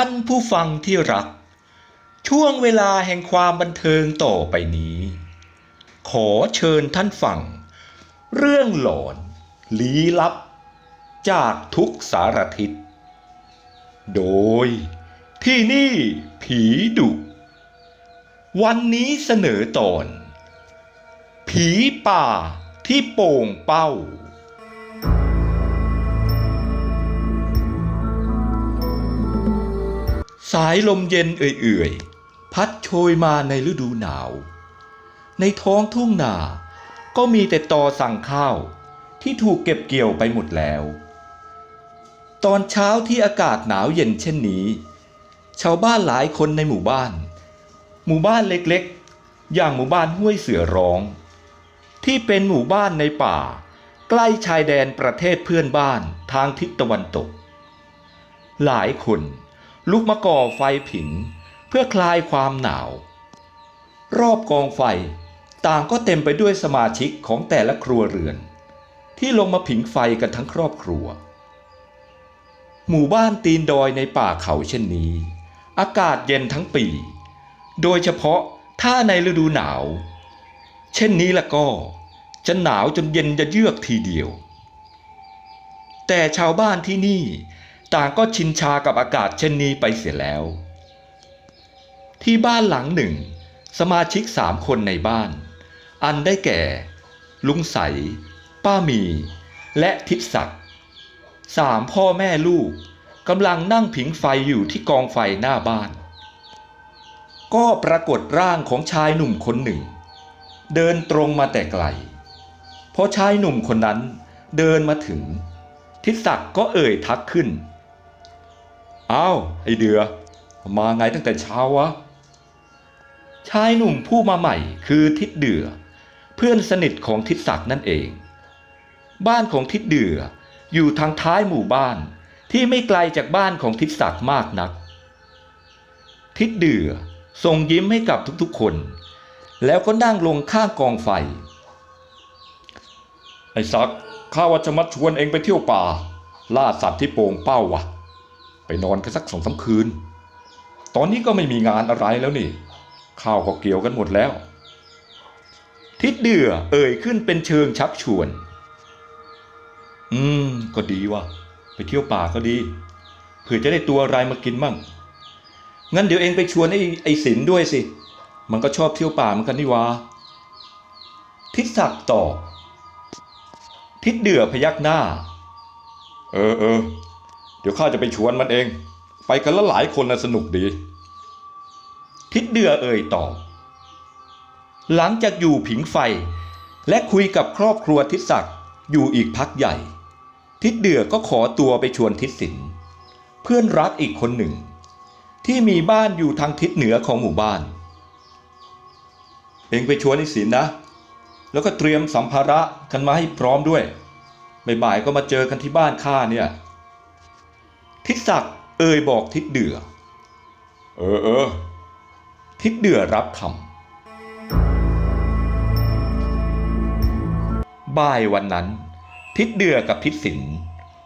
ท่านผู้ฟังที่รัก ช่วงเวลาแห่งความบันเทิงต่อไปนี้ ขอเชิญท่านฟัง เรื่องหลอนลี้ลับ จากทุกสารทิศ โดยที่นี่ผีดุ วันนี้เสนอตอน ผีป่าที่โป่งเป้า สายลมเย็นเอื่อยๆ พัดโชยมาในฤดูหนาว ในท้องทุ่งนา ก็มีแต่ตอสั่งข้าวที่ถูกเก็บเกี่ยวไปหมดแล้ว ตอนเช้าที่อากาศหนาวเย็นเช่นนี้ ชาวบ้านหลายคนในหมู่บ้าน หมู่บ้านเล็กๆ อย่างหมู่บ้านห้วยเสือร้อง ที่เป็นหมู่บ้านในป่า ใกล้ชายแดนประเทศเพื่อนบ้านทางทิศตะวันตก หลายคน ลุกมาก่อไฟผิง เพื่อคลายความหนาว รอบกองไฟต่างก็เต็มไปด้วยสมาชิกของแต่ละครัวเรือน ที่ลงมาผิงไฟกันทั้งครอบครัว หมู่บ้านตีนดอยในป่าเขาเช่นนี้ อากาศเย็นทั้งปี โดยเฉพาะถ้าในฤดูหนาว เช่นนี้ละก็จะหนาวจนเย็นจะเยือกทีเดียว แต่ชาวบ้านที่นี่ ต่างก็ชินชากับอากาศเช่นนี้ไปเสียแล้ว ที่บ้านหลังหนึ่ง สมาชิกสามคนในบ้าน อันได้แก่ ลุงใส ป้ามี และทิศศักดิ์สามพ่อแม่ลูกกำลังนั่งผิงไฟอยู่ที่กองไฟหน้าบ้าน ก็ปรากฏร่างของชายหนุ่มคนหนึ่ง เดินตรงมาแต่ไกลพอชายหนุ่มคนนั้นเดินมาถึง ทิศศักดิ์ก็เอ่ยทักขึ้น อ้าว ไอเดือ มาไงตั้งแต่เช้าวะ ชายหนุ่มผู้มาใหม่คือทิศเดือ เพื่อนสนิทของทิศศักดิ์นั่นเอง บ้านของทิศเดืออยู่ทางท้ายหมู่บ้านที่ไม่ไกลจากบ้านของทิศศักดิ์มากนัก ทิศเดือส่งยิ้มให้กับทุกๆคน แล้วก็นั่งลงข้างกองไฟ ไอ้ศักดิ์ข้าว่าจะมาชวนเองไปเที่ยวป่า ล่าสัตว์ที่โป่งเป้าว่ะ ไปนอนกันสักสองสาคืน ตอนนี้ก็ไม่มีงานอะไรแล้วนี่ ข้าวก็เกี่ยวกันหมดแล้ว ทิศเดือเอ่ยขึ้นเป็นเชิงชักชวน อืม ก็ดีวะไปเที่ยวป่าก็ดี เผื่อจะได้ตัวอะไรมากินมั่ง งั้นเดี๋ยวเองไปชวนไอ้ไอ้สินด้วยสิ มันก็ชอบเที่ยวป่าเหมือนกันนี่วะทิศศักดิ์ตอบทิศเดือพยักหน้า เออเออ ดี๋ยวข้าจะไปชวนมันเอง ไปกันละหลายคนนะสนุกดี ทิศเดือเอ่ยตอบหลังจากอยู่ผิงไฟ และคุยกับครอบครัวทิศศักดิ์อยู่อีกพักใหญ่ ทิศเดือก็ขอตัวไปชวนทิศสินเพื่อนรักอีกคนหนึ่ง ที่มีบ้านอยู่ทางทิศเหนือของหมู่บ้าน เองไปชวนไอ้สินนะ แล้วก็เตรียมสัมภาระกันมาให้พร้อมด้วยบ่ายๆก็มาเจอกันที่บ้านข้าเนี่ย ทิศศักดิ์เอ่ยบอกทิศเดือ เออเออ ทิศเดือรับคำ บ่ายวันนั้น ทิศเดือกับทิศสิน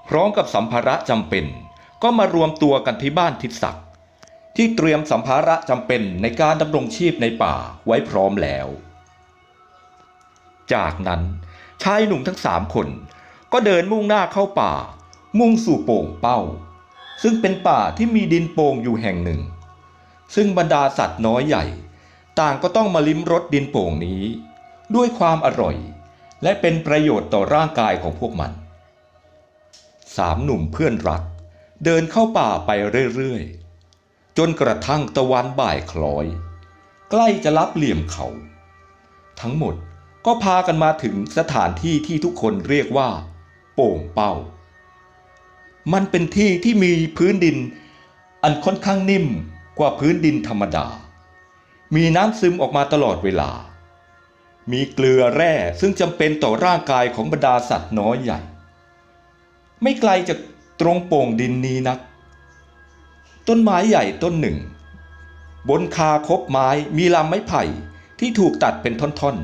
พร้อมกับสัมภาระจำเป็น ก็มารวมตัวกันที่บ้านทิศศักดิ์ที่เตรียมสัมภาระจำเป็นในการดำรงชีพในป่าไว้พร้อมแล้ว จากนั้นชายหนุ่มทั้งสามคนก็เดินมุ่งหน้าเข้าป่า มุ่งสู่โป่งเป้า ซึ่งเป็นป่าที่มีดินโป่งอยู่แห่งหนึ่ง ซึ่งบรรดาสัตว์น้อยใหญ่ ต่างก็ต้องมาลิ้มรสดินโป่งนี้ ด้วยความอร่อย และเป็นประโยชน์ต่อร่างกายของพวกมันสามหนุ่มเพื่อนรัก เดินเข้าป่าไปเรื่อยๆ จนกระทั่งตะวันบ่ายคล้อย ใกล้จะรับเหลี่ยมเขา ทั้งหมดก็พากันมาถึงสถานที่ที่ทุกคนเรียกว่า โป่งเป้า มันเป็นที่ที่มีพื้นดิน อันค่อนข้างนิ่มกว่าพื้นดินธรรมดา มีน้ำซึมออกมาตลอดเวลา มีเกลือแร่ซึ่งจำเป็นต่อร่างกายของบรรดาสัตว์น้อยใหญ่ ไม่ไกลจากตรงโป่งดินนี้นัก ต้นไม้ใหญ่ต้นหนึ่ง บนคาคบไม้มีลำไม้ไผ่ที่ถูกตัดเป็นท่อน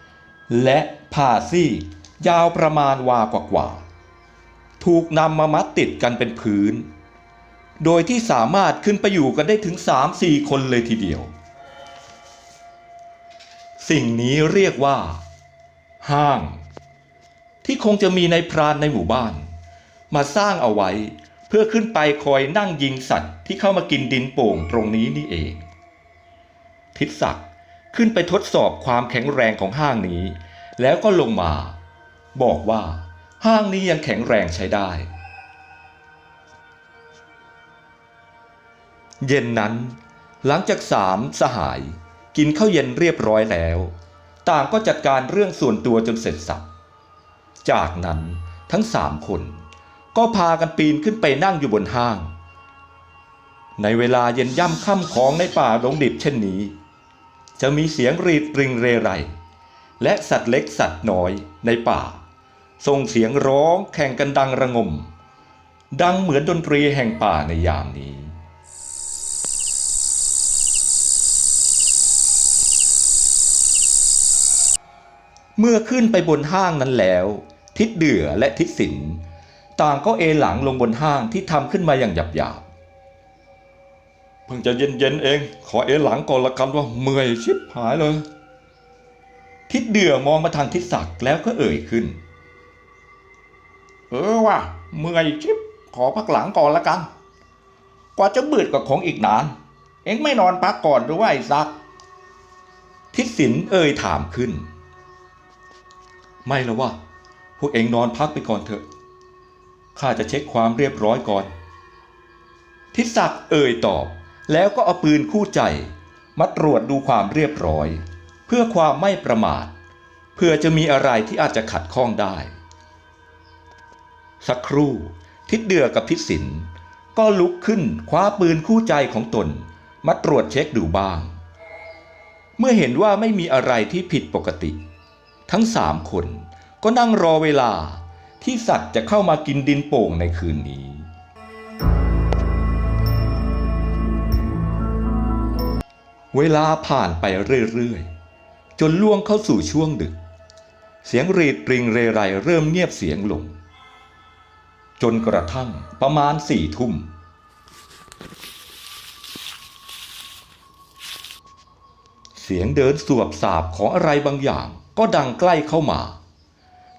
ๆ และผ่าซี่ยาวประมาณวากว่า ถูกนำมามัดติดกันเป็นพื้น โดยที่สามารถขึ้นไปอยู่กันได้ถึงสามสี่คนเลยทีเดียว สิ่งนี้เรียกว่า ห้าง ที่คงจะมีในพรานในหมู่บ้าน มาสร้างเอาไว้เพื่อขึ้นไปคอยนั่งยิงสัตว์ที่เข้ามากินดินโป่งตรงนี้นี่เอง ทิศศักดิ์ขึ้นไปทดสอบความแข็งแรงของห้างนี้ แล้วก็ลงมา บอกว่า ห้างนี้ยังแข็งแรงใช้ได้ เย็นนั้น หลังจากสามสหาย กินข้าวเย็นเรียบร้อยแล้ว ต่างก็จัดการเรื่องส่วนตัวจนเสร็จสับจากนั้นทั้งสามคนก็พากันปีนขึ้นไปนั่งอยู่บนห้าง ในเวลาเย็นย่ำค่ำของในป่าดงดิบเช่นนี้ จะมีเสียงรีดริงเรไรและสัตว์เล็กสัตว์น้อยในป่า ส่งเสียงร้องแข่งกันดังระงม ดังเหมือนดนตรีแห่งป่าในยามนี้ เมื่อขึ้นไปบนห้างนั้นแล้ว ทิศเดือและทิศสินต่างก็เอหลังลงบนห้างที่ทำขึ้นมาอย่างหยาบๆเพิ่งจะเย็นๆเอง ขอเอหลังก่อนละกันว่าเมื่อยชิบหายเลย ทิศเดือมองมาทางทิศศักดิ์แล้วก็เอ่ยขึ้น เออว่ะเมื่อยชิบขอพักหลังก่อนละกัน กว่าจะบืดกับของอีกนาน เอ็งไม่นอนพักก่อนหรือว่าไอ้ซัก ทิศสินเอ่ยถามขึ้น ไม่ละว่าพวกเอ็งนอนพักไปก่อนเถอะข้าจะเช็คความเรียบร้อยก่อน ทิศศักดิ์เอ่ยตอบ แล้วก็เอาปืนคู่ใจ มาตรวจดูความเรียบร้อย เพื่อความไม่ประมาทเพื่อจะมีอะไรที่อาจจะขัดข้องได้ สักครู่ ทิศเดือกับทิศสิน ก็ลุกขึ้นคว้าปืนคู่ใจของตน มาตรวจเช็คดูบ้าง เมื่อเห็นว่าไม่มีอะไรที่ผิดปกติ ทั้งสามคนก็นั่งรอเวลาที่สัตว์จะเข้ามากินดินโป่งในคืนนี้ เวลาผ่านไปเรื่อยๆ จนล่วงเข้าสู่ช่วงดึก เสียงรีดปริงเรไรเริ่มเงียบเสียงลง จนกระทั่งประมาณสี่ทุ่ม เสียงเดินสวบสาบของอะไรบางอย่างก็ดังใกล้เข้ามา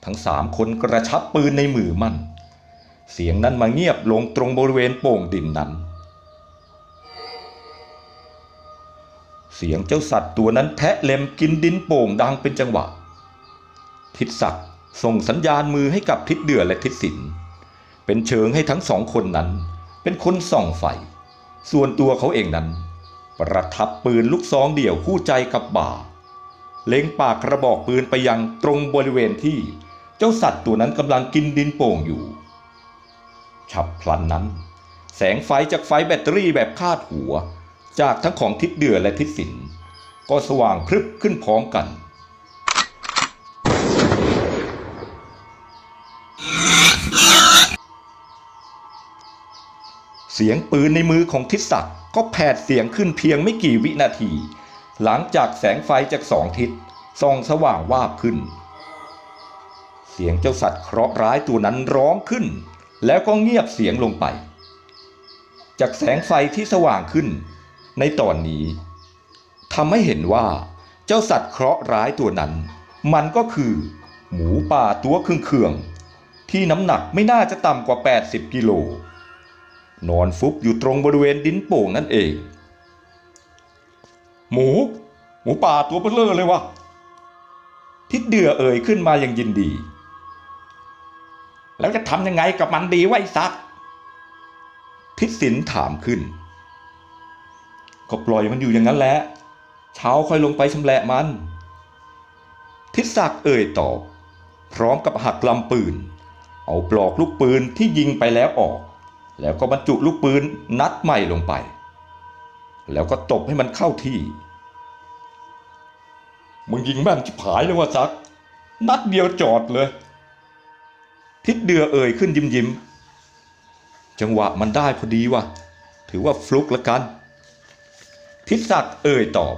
ทั้งสามคนกระชับปืนในมือมัน เสียงนั้นมาเงียบลงตรงบริเวณโป่งดินนั้น เสียงเจ้าสัตว์ตัวนั้นแทะเล็มกินดินโป่งดังเป็นจังหวะ ทิศศักดิ์ส่งสัญญาณมือให้กับทิศเดือและทิศสิน เป็นเชิงให้ทั้งสองคนนั้น เป็นคนส่องไฟ ส่วนตัวเขาเองนั้น ประทับปืนลูกซองเดี่ยวคู่ใจกับบ่า เล็งปากกระบอกปืนไปยังตรงบริเวณที่เจ้าสัตว์ตัวนั้นกำลังกินดินโป่งอยู่ ฉับพลันนั้น แสงไฟจากไฟแบตเตอรี่แบบคาดหัว จากทั้งของทิศเดือและทิศสินก็สว่างพรึบขึ้นพร้อมกัน เสียงปืนในมือของทิศศักดิ์ก็แผดเสียงขึ้นเพียงไม่กี่วินาที หลังจากแสงไฟจากสองทิศส่องสว่างวาบขึ้น เสียงเจ้าสัตว์เคราะห์ร้ายตัวนั้นร้องขึ้น แล้วก็เงียบเสียงลงไป จากแสงไฟที่สว่างขึ้น ในตอนนี้ทำให้เห็นว่า เจ้าสัตว์เคราะห์ร้ายตัวนั้น มันก็คือ หมูป่าตัวเครื่องๆที่น้ำหนักไม่น่าจะต่ำกว่า 80 กิโล นอนฟุบอยู่ตรงบริเวณดินโป่งนั่นเอง หมู หมูป่าตัวเบลอเลยวะทิดเดือเอ่ยขึ้นมาอย่างยินดี แล้วจะทำยังไงกับมันดีไอ้ซัก ทิศสินถามขึ้น ก็ปล่อยมันอยู่อย่างนั้นแหละเช้าค่อยลงไปชำแหละมัน ทิศศักดิ์เอ่ยตอบ พร้อมกับหักลำปืน เอาปลอกลูกปืนที่ยิงไปแล้วออก แล้วก็บรรจุลูกปืนนัดใหม่ลงไป แล้วก็ตบให้มันเข้าที่ มึงยิงแม่นชิบหายเลยว่าซัก นัดเดียวจอดเลย ทิศเดือเอ่ยขึ้นยิ้มยิ้มจังหวะมันได้พอดีว่ะ ถือว่าฟลุกละกัน ทิศศักดิ์เอ่ยตอบ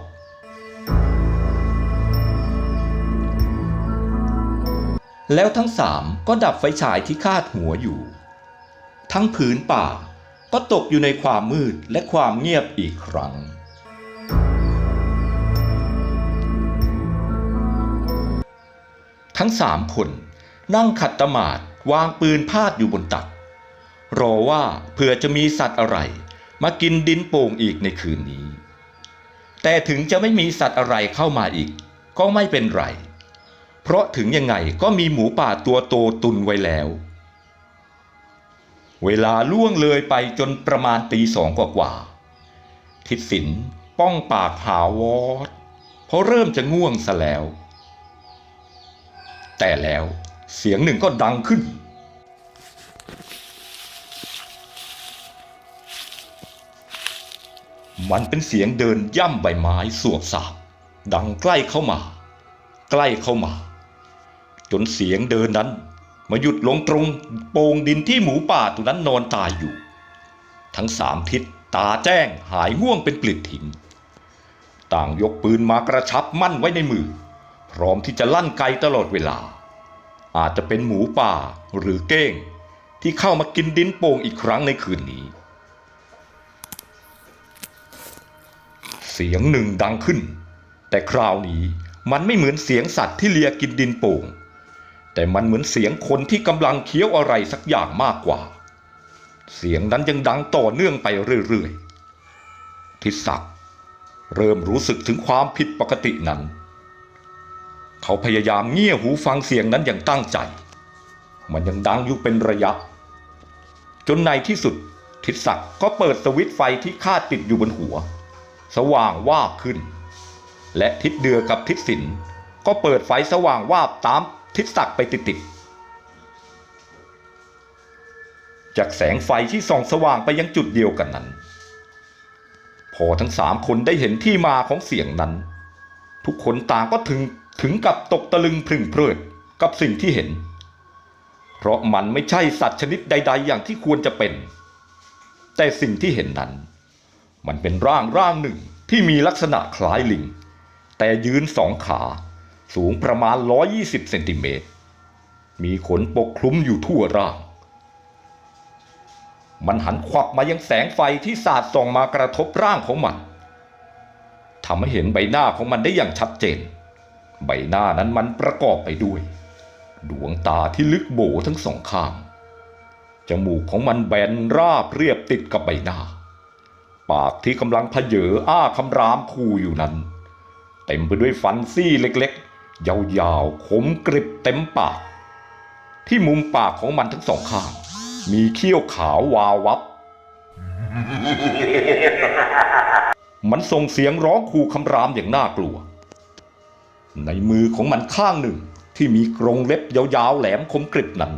แล้วทั้งสามก็ดับไฟฉายที่คาดหัวอยู่ ทั้งผืนป่าก็ตกอยู่ในความมืดและความเงียบอีกครั้ง ทั้งสามคนนั่งขัดตมาดวางปืนพาดอยู่บนตัก รอว่าเผื่อจะมีสัตว์อะไร มากินดินโป่งอีกในคืนนี้ แต่ถึงจะไม่มีสัตว์อะไรเข้ามาอีก ก็ไม่เป็นไร เพราะถึงยังไงก็มีหมูป่าตัวโตตุนไว้แล้ว เวลาล่วงเลยไปจนประมาณตีสองกว่าๆทิศสินป้องปากหาวอดเพราะเริ่มจะง่วงซะแล้ว แต่แล้วเสียงหนึ่งก็ดังขึ้น มันเป็นเสียงเดินย่ำใบไม้สวกสาบดังใกล้เข้ามา ใกล้เข้ามา จนเสียงเดินนั้น มาหยุดลงตรงโป่งดินที่หมูป่าตัวนั้นนอนตายอยู่ ทั้งสามทิศตาแจ้งหายง่วงเป็นปลิดทิ้งต่างยกปืนมากระชับมั่นไว้ในมือ พร้อมที่จะลั่นไกตลอดเวลา อาจจะเป็นหมูป่าหรือเก้ง ที่เข้ามากินดินโป่งอีกครั้งในคืนนี้ เสียงหนึ่งดังขึ้น แต่คราวนี้มันไม่เหมือนเสียงสัตว์ที่เลียกินดินโป่ง แต่มันเหมือนเสียงคนที่กำลังเคี้ยวอะไรสักอย่างมากกว่า เสียงนั้นยังดังต่อเนื่องไปเรื่อยๆ ทิศศักด์เริ่มรู้สึกถึงความผิดปกตินั้น เขาพยายามเงี่ยหูฟังเสียงนั้นอย่างตั้งใจ มันยังดังอยู่เป็นระยะ จนในที่สุดทิศศักด์ก็เปิดสวิตช์ไฟที่คาดติดอยู่บนหัว สว่างวาบขึ้น และทิศเดือกับทิศสินก็เปิดไฟสว่างวาบตาม ทิศศักดิ์ไปติดๆจากแสงไฟที่ส่องสว่างไปยังจุดเดียวกันนั้น พอทั้งสามคนได้เห็นที่มาของเสียงนั้น ทุกคนต่างก็ถึงถึงกับตกตะลึงพรึงเพลิดกับสิ่งที่เห็น เพราะมันไม่ใช่สัตว์ชนิดใด ๆ อย่างที่ควรจะเป็น แต่สิ่งที่เห็นนั้น มันเป็นร่างร่างหนึ่งที่มีลักษณะคล้ายลิง แต่ยืนสองขา สูงประมาณ 120 เซนติเมตร มีขนปกคลุมอยู่ทั่วร่าง มันหันขวับมายังแสงไฟที่สาดส่องมากระทบร่างของมันทำให้เห็นใบหน้าของมันได้อย่างชัดเจน ใบหน้านั้นมันประกอบไปด้วย ดวงตาที่ลึกโบทั้งสองข้าง จมูกของมันแบนราบเรียบติดกับใบหน้า ปากที่กำลังเพเยออ้าคำรามคู่อยู่นั้น เต็มไปด้วยฟันซี่เล็กๆ ยาวๆคมกริบเต็มปาก ที่มุมปากของมันทั้งสองข้าง มีเขี้ยวขาววาววับ มันส่งเสียงร้องขู่คำรามอย่างน่ากลัว ในมือของมันข้างหนึ่งที่มีกรงเล็บยาวๆแหลมคมกริบนั้น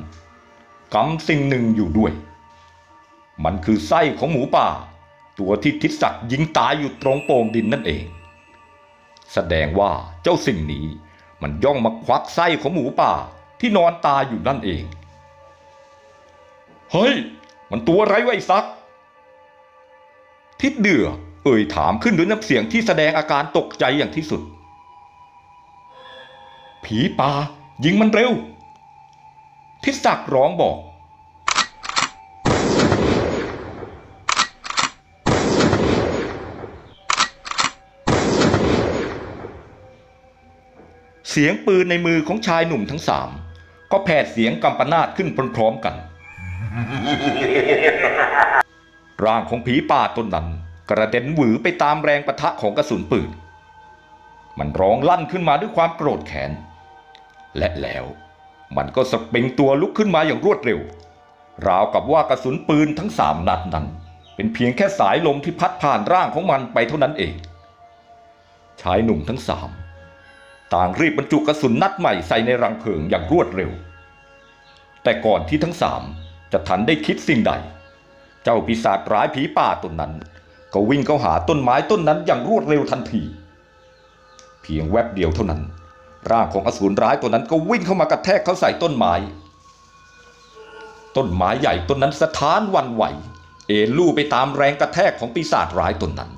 กำสิ่งหนึ่งอยู่ด้วย มันคือไส้ของหมูป่า ตัวที่ทิศศักดิ์ยิงตายอยู่ตรงโป่งดินนั่นเอง แสดงว่าเจ้าสิ่งนี้ มันย่องมาควักไส้ของหมูป่าที่นอนตายอยู่นั่นเอง เฮ้ย มันตัวอะไรวะไอ้ซัก ทิดเดือเอ่ยถามขึ้นด้วยน้ำเสียงที่แสดงอาการตกใจอย่างที่สุด ผีป่ายิงมันเร็ว ทิศศักดิ์ร้องบอก สียงปืนในมือของชายหนุ่มทั้งสามก็แผดเสียงกำปนาตขึ้นพร้อมๆกัน ร่างของผีป่าตนนั้นกระเด็นหวือไปตามแรงประทะของกระสุนปืน มันร้องลั่นขึ้นมาด้วยความโกรธแค้น และแล้วมันก็สปริงตัวลุกขึ้นมาอย่างรวดเร็ว ราวกับว่ากระสุนปืนทั้งสามนัดนั้น เป็นเพียงแค่สายลมที่พัดผ่านร่างของมันไปเท่านั้นเอง ชายหนุ่มทั้งสาม ต่างรีบบรรจุกระสุนนัดใหม่ใส่ในรังเพลิงอย่างรวดเร็ว แต่ก่อนที่ทั้งสามจะทันได้คิดสิ่งใด เจ้าปีศาจร้ายผีป่าตนนั้น ก็วิ่งเข้าหาต้นไม้ต้นนั้นอย่างรวดเร็วทันที เพียงแวบเดียวเท่านั้น ร่างของอสูรร้ายตัวนั้นก็วิ่งเข้ามากระแทกเข้าใส่ต้นไม้ต้นไม้ใหญ่ต้นนั้นสะท้านวันไหว เอ็นลู่ไปตามแรงกระแทกของปีศาจร้ายตนนั้น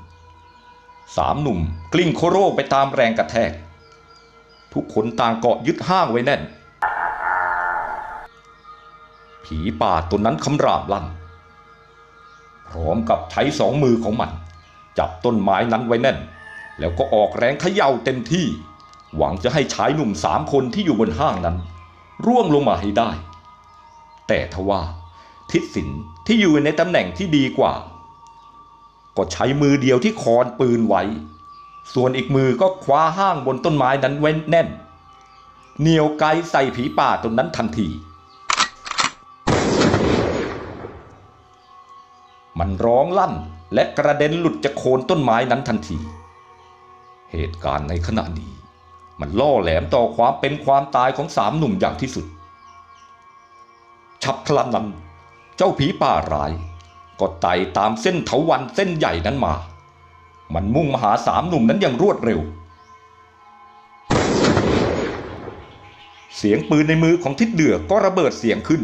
สามหนุ่มกลิ้งโคโรไปตามแรงกระแทก ทุกคนต่างเกาะยึดห้างไว้แน่น ผีป่าตนนั้นคำรามลั่น พร้อมกับใช้สองมือของมัน จับต้นไม้นั้นไว้แน่น แล้วก็ออกแรงเขย่าเต็มที่ หวังจะให้ชายหนุ่มสามคนที่อยู่บนห้างนั้น ร่วงลงมาให้ได้ แต่ทว่าทิศสินที่อยู่ในตำแหน่งที่ดีกว่า ก็ใช้มือเดียวที่คอนปืนไว้ ส่วนอีกมือก็คว้าห้างบนต้นไม้นั้นไว้แน่น เหนียวไกใส่ผีป่าตนนั้นทันที มันร้องลั่นและกระเด็นหลุดจากโคนต้นไม้นั้นทันที เหตุการณ์ในขณะนี้ มันล่อแหลมต่อความเป็นความตายของสามหนุ่มอย่างที่สุด ฉับพลันนั้น เจ้าผีป่าร้าย ก็ไต่ตามเส้นเถาวันเส้นใหญ่นั้นมา มันมุ่งมาหาสามหนุ่มนั้นอย่างรวดเร็ว เสียงปืนในมือของทิศเดือก็ระเบิดเสียงขึ้น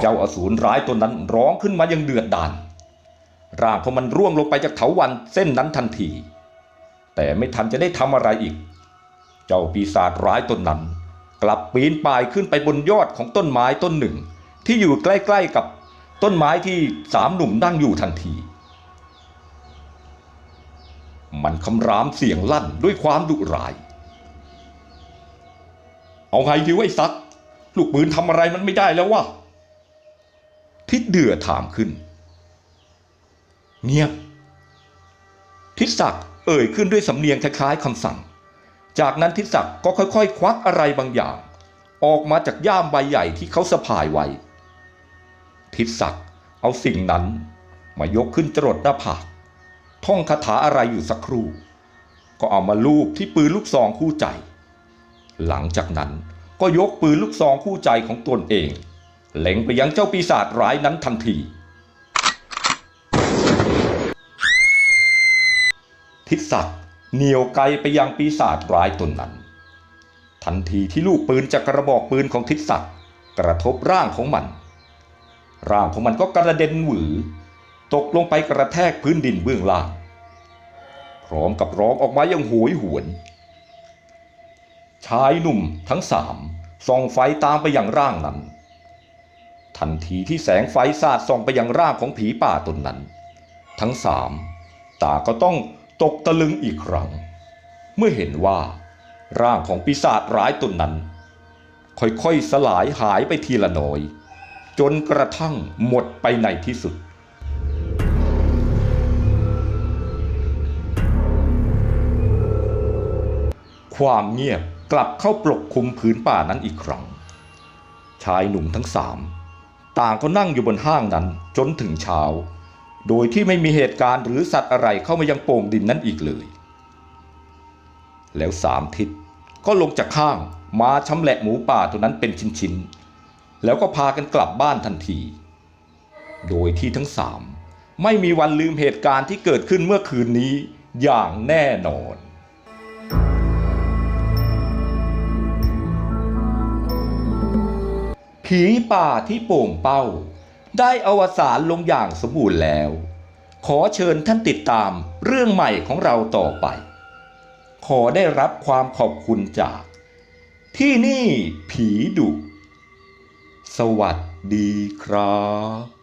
เจ้าอสูรร้ายตัวนั้นร้องขึ้นมาอย่างเดือดดาลร่างของมันร่วงลงไปจากเถาวันเส้นนั้นทันที แต่ไม่ทันจะได้ทำอะไรอีก เจ้าปีศาจร้ายตนนั้น กลับปีนป่ายขึ้นไปบนยอดของต้นไม้ต้นหนึ่ง ที่อยู่ใกล้ ๆกับ ต้นไม้ที่สามหนุ่มนั่งอยู่ทันที มันคำรามเสียงลั่นด้วยความดุร้าย เอาไงดีวไอ้ซัก ลูกปืนทำอะไรมันไม่ได้แล้ววะทิศเดือถามขึ้น เงียบ ทิศศักดิ์เอ่ยขึ้นด้วยสำเนียงคล้ายๆคำสั่ง จากนั้นทิศศักดิ์ก็ค่อยๆ ควักอะไรบางอย่าง ออกมาจากย่ามใบใหญ่ที่เขาสะพายไว้ ทิศศักดิ์เอาสิ่งนั้นมายกขึ้นจรดหน้าผากท่องคาถาอะไรอยู่สักครู่ ก็เอามาลูบที่ปืนลูกซองคู่ใจ หลังจากนั้นก็ยกปืนลูกซองคู่ใจของตนเอง เล็งไปยังเจ้าปีศาจร้ายนั้นทันที ทิศศักดิ์เหนียวไกลไปยังปีศาจร้ายตนนั้น ทันทีที่ลูกปืนจากกระบอกปืนของทิศศักดิ์กระทบร่างของมัน ร่างของมันก็กระเด็นหวือ ตกลงไปกระแทกพื้นดินเบื้องล่าง พร้อมกับร้องออกมาอย่างโหยหวน ชายหนุ่มทั้งสามส่องไฟตามไปยังร่างนั้น ทันทีที่แสงไฟสาดส่องไปยังร่างของผีป่าตนนั้น ทั้งสามตาก็ต้องตกตะลึงอีกครั้ง เมื่อเห็นว่า ร่างของปีศาจร้ายตนนั้น ค่อยๆสลายหายไปทีละน้อย จนกระทั่งหมดไปในที่สุด ความเงียบกลับเข้าปกคลุมผืนป่านั้นอีกครั้ง ชายหนุ่มทั้งสามต่างก็นั่งอยู่บนห้างนั้นจนถึงเช้า โดยที่ไม่มีเหตุการณ์หรือสัตว์อะไรเข้ามายังโป่งดินนั้นอีกเลย แล้วสามทิศก็ลงจากข้างมาชำแหละหมูป่าตัวนั้นเป็นชิ้นๆ แล้วก็พากันกลับบ้านทันที โดยที่ทั้งสามไม่มีวันลืมเหตุการณ์ที่เกิดขึ้นเมื่อคืนนี้อย่างแน่นอนผีป่าที่โป่งเป้า ได้อวสานลงอย่างสมบูรณ์แล้ว ขอเชิญท่านติดตามเรื่องใหม่ของเราต่อไป ขอได้รับความขอบคุณจาก ที่นี่ผีดุ สวัสดีครับ